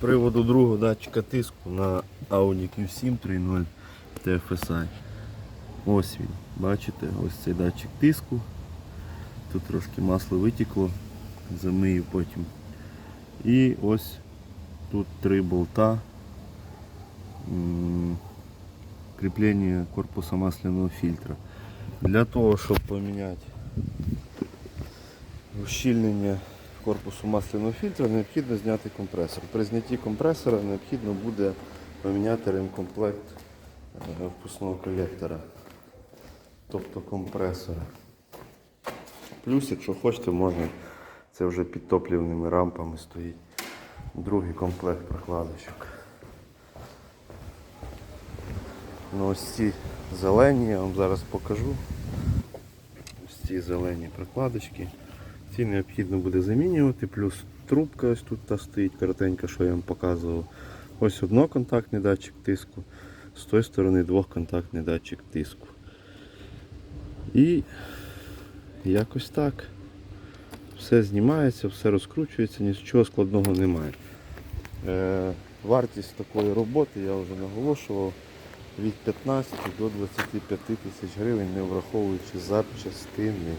приводу другого датчика тиску на Audi Q7 3.0 TFSI. Ось він. Бачите, ось цей датчик тиску. Тут трошки масло витекло, замию потім. І ось тут три болта. Кріплення корпуса масляного фільтра. Для того, щоб поміняти ущільнення корпусу масляного фільтра, необхідно зняти компресор. При знятті компресора необхідно буде поміняти ремкомплект е, впускного колектора, тобто компресора. Плюс, якщо хочете, можна, це вже під топлівними рампами стоїть другий комплект прокладочок. Ну, ось ці зелені, я вам зараз покажу. Ось ці зелені прокладочки. Ці необхідно буде замінювати, плюс трубка ось тут та стоїть коротенька, що я вам показував. Ось одноконтактний датчик тиску, з тої сторони двохконтактний датчик тиску. І якось так. Все знімається, все розкручується, нічого складного немає. Е, вартість такої роботи я вже наголошував від 15 до 25 тисяч гривень, не враховуючи запчастини.